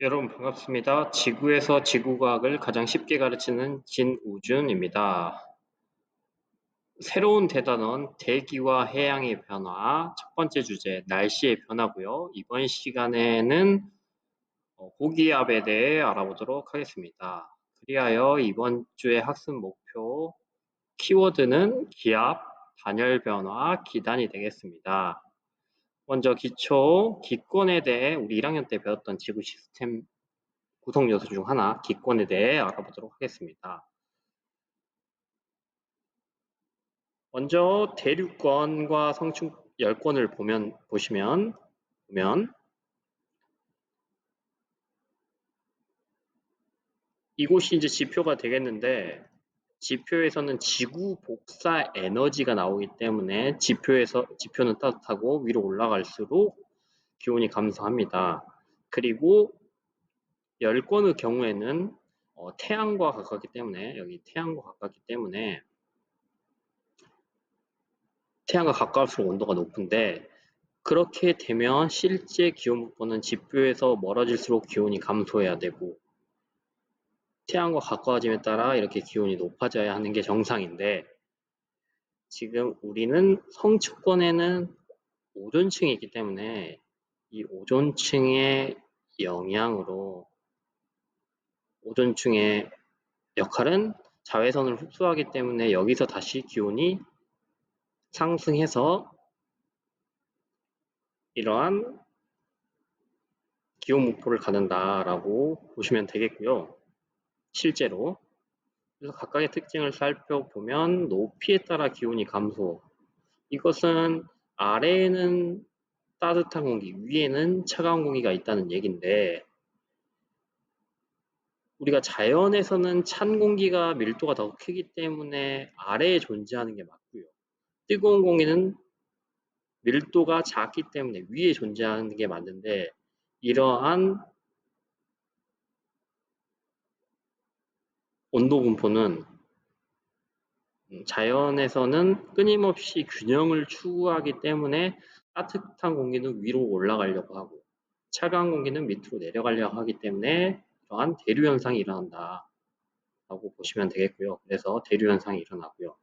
여러분 반갑습니다. 지구에서 지구과학을 가장 쉽게 가르치는 진우준입니다. 새로운 대단원 대기와 해양의 변화 첫 번째 주제 날씨의 변화고요. 이번 시간에는 어, 고기압에 대해 알아보도록 하겠습니다. 그리하여 이번 주의 학습 목표 키워드는 기압, 단열 변화, 기단이 되겠습니다. 먼저 기초, 기권에 대해 우리 1학년 때 배웠던 지구 시스템 구성 요소 중 하나, 기권에 대해 알아보도록 하겠습니다. 먼저 대륙권과 성충 열권을 보면 보시면 보면 이곳이 이제 지표가 되겠는데 지표에서는 지구 복사 에너지가 나오기 때문에 지표에서 지표는 따뜻하고 위로 올라갈수록 기온이 감소합니다. 그리고 열권의 경우에는 어, 태양과 가깝기 때문에 여기 태양과 가깝기 때문에 태양과 가까울수록 온도가 높은데 그렇게 되면 실제 기온 목표는 지표에서 멀어질수록 기온이 감소해야 되고 태양과 가까워짐에 따라 이렇게 기온이 높아져야 하는 게 정상인데 지금 우리는 성층권에는 오존층이 있기 때문에 이 오존층의 영향으로 오존층의 역할은 자외선을 흡수하기 때문에 여기서 다시 기온이 상승해서 이러한 기온 목표를 갖는다라고 보시면 되겠고요. 실제로 그래서 각각의 특징을 살펴보면 높이에 따라 기온이 감소 이것은 아래에는 따뜻한 공기 위에는 차가운 공기가 있다는 얘기인데 우리가 자연에서는 찬 공기가 밀도가 더 크기 때문에 아래에 존재하는 게 맞고요. 뜨거운 공기는 밀도가 작기 때문에 위에 존재하는 게 맞는데 이러한 온도 분포는 자연에서는 끊임없이 균형을 추구하기 때문에 따뜻한 공기는 위로 올라가려고 하고 차가운 공기는 밑으로 내려가려고 하기 때문에 이러한 대류 현상이 일어난다 라고 보시면 되겠고요. 그래서 대류 현상이 일어나고요.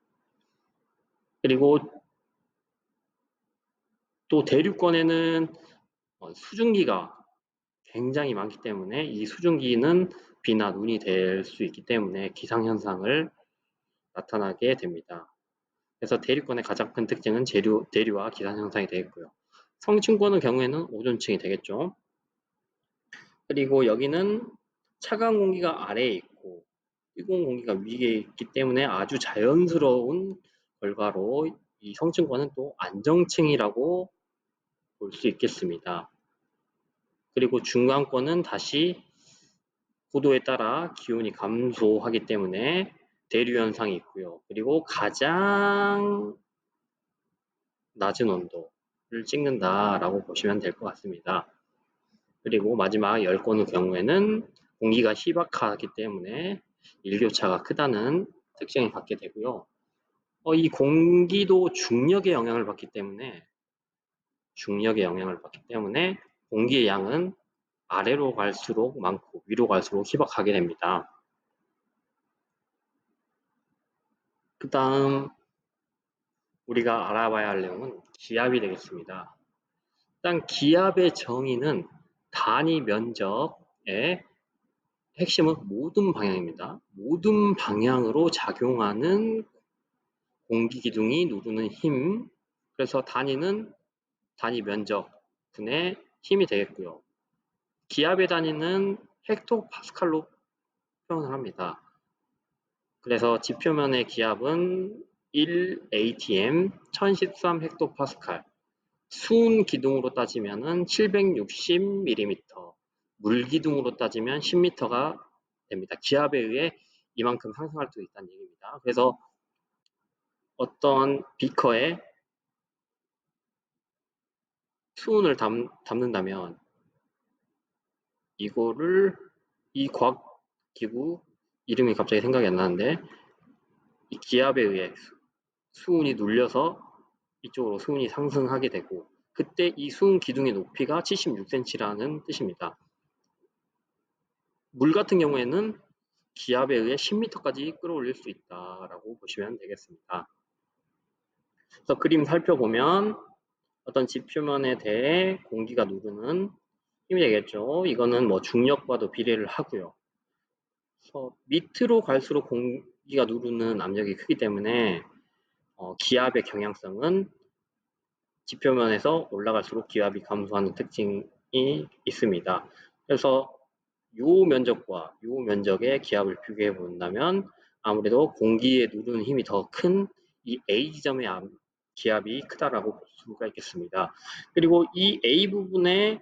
그리고 또 대류권에는 어, 수증기가 굉장히 많기 때문에 이 수증기는 비나 눈이 될 수 있기 때문에 기상현상을 나타나게 됩니다. 그래서 대륙권의 가장 큰 특징은 재류, 대류와 기상현상이 되겠고요. 성층권의 경우에는 오존층이 되겠죠. 그리고 여기는 차가운 공기가 아래에 있고 뜨거운 공기가 위에 있기 때문에 아주 자연스러운 결과로 이 성층권은 또 안정층이라고 볼 수 있겠습니다. 그리고 중간권은 다시 고도에 따라 기온이 감소하기 때문에 대류 현상이 있고요. 그리고 가장 낮은 온도를 찍는다라고 보시면 될 것 같습니다. 그리고 마지막 열권의 경우에는 공기가 희박하기 때문에 일교차가 크다는 특징을 갖게 되고요. 어, 이 공기도 중력의 영향을 받기 때문에 중력의 영향을 받기 때문에 공기의 양은 아래로 갈수록 많고 위로 갈수록 희박하게 됩니다. 그 다음 우리가 알아봐야 할 내용은 기압이 되겠습니다. 일단 기압의 정의는 단위 면적의 핵심은 모든 방향입니다. 모든 방향으로 작용하는 공기 기둥이 누르는 힘, 그래서 단위는 단위 면적 분의 힘이 되겠고요. 기압의 단위는 헥토파스칼로 표현을 합니다. 그래서 지표면의 기압은 1 ATM 1013 헥토파스칼 수은 기둥으로 따지면 760mm 물 기둥으로 따지면 10m가 됩니다. 기압에 의해 이만큼 상승할 수 있다는 얘기입니다. 그래서 어떤 비커에 수은을 담, 담는다면 이거를 이 과학 기구 이름이 갑자기 생각이 안 나는데 이 기압에 의해 수은이 눌려서 이쪽으로 수은이 상승하게 되고 그때 이 수은 기둥의 높이가 76cm라는 뜻입니다. 물 같은 경우에는 기압에 의해 10m까지 끌어올릴 수 있다라고 보시면 되겠습니다. 그래서 그림 살펴보면 어떤 지표면에 대해 공기가 누르는 힘이 되겠죠. 이거는 뭐 중력과도 비례를 하고요. 그래서 밑으로 갈수록 공기가 누르는 압력이 크기 때문에 어, 기압의 경향성은 지표면에서 올라갈수록 기압이 감소하는 특징이 있습니다. 그래서 요 면적과 요 면적의 기압을 비교해 본다면 아무래도 공기에 누르는 힘이 더 큰 이 A 지점의 기압이 크다라고 볼 수가 있겠습니다. 그리고 이 A 부분에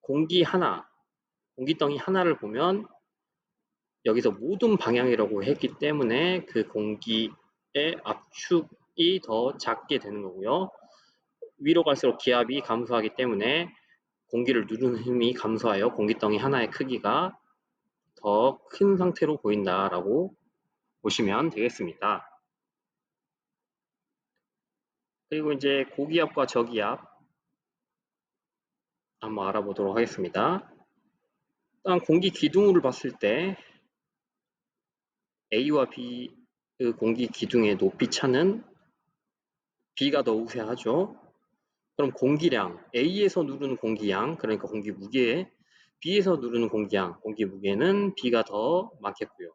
공기 하나, 공기덩이 하나를 보면 여기서 모든 방향이라고 했기 때문에 그 공기의 압축이 더 작게 되는 거고요. 위로 갈수록 기압이 감소하기 때문에 공기를 누르는 힘이 감소하여 공기덩이 하나의 크기가 더 큰 상태로 보인다라고 보시면 되겠습니다. 그리고 이제 고기압과 저기압 한번 알아보도록 하겠습니다. 일단 공기 기둥을 봤을 때 A와 B 그 공기 기둥의 높이 차는 B가 더 우세하죠. 그럼 공기량 A에서 누르는 공기양 그러니까 공기 무게 B에서 누르는 공기양 공기 무게는 B가 더 많겠고요.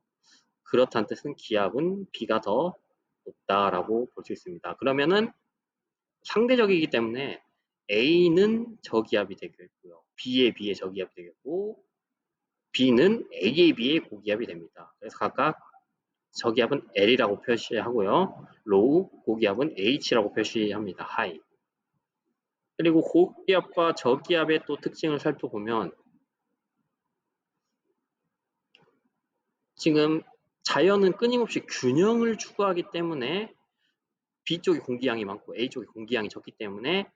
그렇다는 뜻은 기압은 B가 더 높다라고 볼 수 있습니다. 그러면은 상대적이기 때문에 A는 저기압이 되겠고요. B에 비해 저기압이 되겠고 B는 A에 비해 고기압이 됩니다. 그래서 각각 저기압은 L이라고 표시하고요. low, 고기압은 H라고 표시합니다. high. 그리고 고기압과 저기압의 또 특징을 살펴보면 지금 자연은 끊임없이 균형을 추구하기 때문에 B 쪽이 공기양이 많고 A 쪽이 공기양이 적기 때문에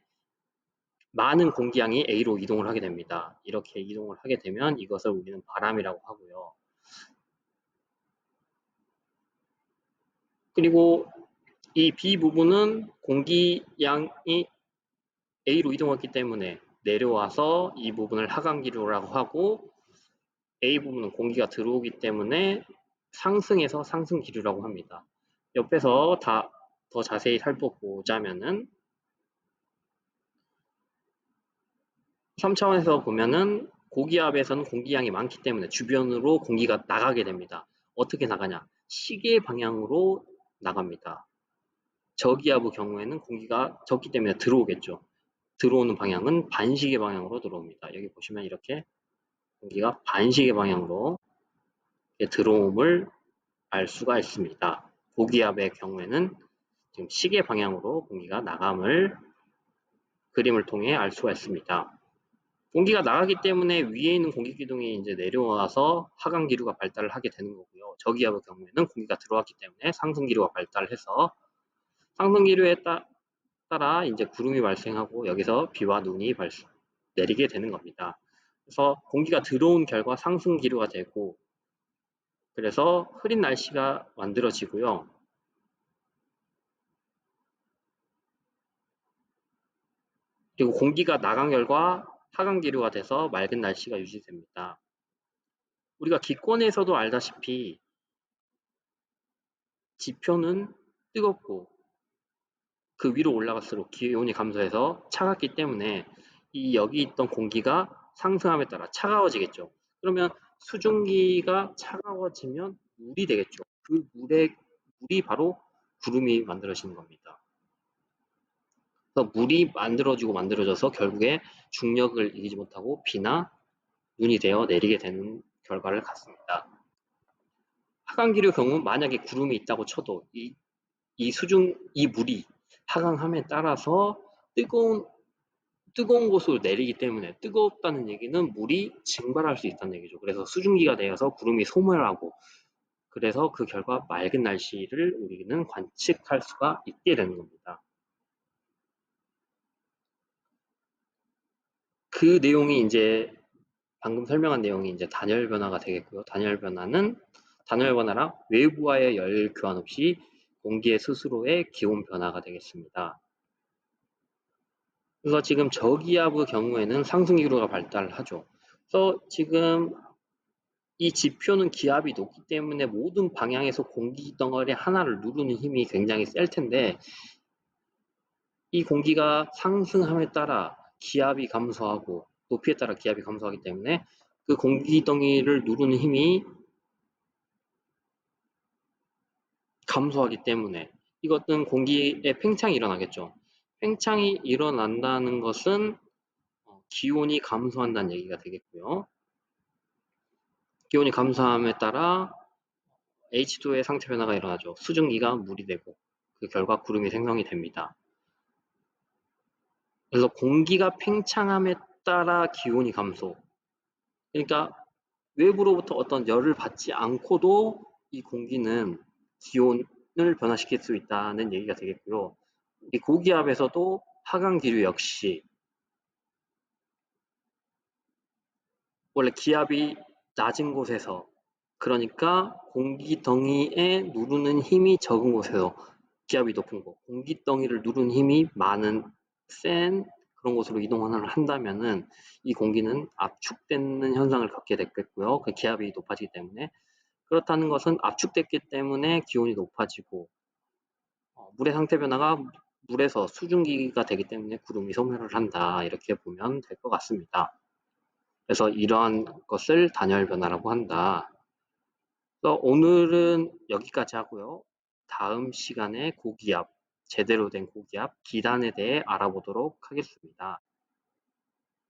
많은 공기양이 A로 이동을 하게 됩니다. 이렇게 이동을 하게 되면 이것을 우리는 바람이라고 하고요. 그리고 이 B 부분은 공기양이 A로 이동했기 때문에 내려와서 이 부분을 하강기류라고 하고 A 부분은 공기가 들어오기 때문에 상승해서 상승기류라고 합니다. 옆에서 다 더 자세히 살펴보자면은 3차원에서 보면은 고기압에서는 공기양이 많기 때문에 주변으로 공기가 나가게 됩니다. 어떻게 나가냐? 시계 방향으로 나갑니다. 저기압의 경우에는 공기가 적기 때문에 들어오겠죠. 들어오는 방향은 반시계 방향으로 들어옵니다. 여기 보시면 이렇게 공기가 반시계 방향으로 들어옴을 알 수가 있습니다. 고기압의 경우에는 지금 시계 방향으로 공기가 나감을 그림을 통해 알 수가 있습니다. 공기가 나가기 때문에 위에 있는 공기 기둥이 이제 내려와서 하강 기류가 발달을 하게 되는 거고요. 저기압의 경우에는 공기가 들어왔기 때문에 상승 기류가 발달해서 상승 기류에 따, 라 이제 구름이 발생하고 여기서 비와 눈이 발생, 내리게 되는 겁니다. 그래서 공기가 들어온 결과 상승 기류가 되고 그래서 흐린 날씨가 만들어지고요. 그리고 공기가 나간 결과 하강 기류가 돼서 맑은 날씨가 유지됩니다. 우리가 기권에서도 알다시피 지표는 뜨겁고 그 위로 올라갈수록 기온이 감소해서 차갑기 때문에 이 여기 있던 공기가 상승함에 따라 차가워지겠죠. 그러면 수증기가 차가워지면 물이 되겠죠. 그 물에 물이 바로 구름이 만들어지는 겁니다. 그래서 물이 만들어지고 만들어져서 결국에 중력을 이기지 못하고 비나 눈이 되어 내리게 되는 결과를 갖습니다. 하강기류 경우 만약에 구름이 있다고 쳐도 이, 이 수중 이 물이 하강함에 따라서 뜨거운 뜨거운 곳으로 내리기 때문에 뜨겁다는 얘기는 물이 증발할 수 있다는 얘기죠. 그래서 수증기가 되어서 구름이 소멸하고 그래서 그 결과 맑은 날씨를 우리는 관측할 수가 있게 되는 겁니다. 그 내용이 이제 방금 설명한 내용이 이제 단열 변화가 되겠고요. 단열 변화는 단열 변화랑 외부와의 열 교환 없이 공기의 스스로의 기온 변화가 되겠습니다. 그래서 지금 저기압의 경우에는 상승 기류가 발달하죠. 그래서 지금 이 지표는 기압이 높기 때문에 모든 방향에서 공기 덩어리 하나를 누르는 힘이 굉장히 셀 텐데 이 공기가 상승함에 따라 기압이 감소하고 높이에 따라 기압이 감소하기 때문에 그 공기 덩이를 누르는 힘이 감소하기 때문에 이것은 공기의 팽창이 일어나겠죠. 팽창이 일어난다는 것은 어, 기온이 감소한다는 얘기가 되겠고요. 기온이 감소함에 따라 H2의 상태 변화가 일어나죠. 수증기가 물이 되고 그 결과 구름이 생성이 됩니다. 그래서 공기가 팽창함에 따라 기온이 감소. 그러니까 외부로부터 어떤 열을 받지 않고도 이 공기는 기온을 변화시킬 수 있다는 얘기가 되겠고요. 이 고기압에서도 하강 기류 역시 원래 기압이 낮은 곳에서 그러니까 공기 덩이에 누르는 힘이 적은 곳에서 기압이 높은 곳, 공기 덩이를 누르는 힘이 많은 센 그런 곳으로 이동을 한다면은 이 공기는 압축되는 현상을 갖게 됐겠고요. 그 기압이 높아지기 때문에 그렇다는 것은 압축됐기 때문에 기온이 높아지고 어, 물의 상태 변화가 물에서 수증기가 되기 때문에 구름이 소멸을 한다 이렇게 보면 될 것 같습니다. 그래서 이러한 것을 단열 변화라고 한다. 그래서 오늘은 여기까지 하고요. 다음 시간에 고기압, 제대로 된 고기압, 기단에 대해 알아보도록 하겠습니다.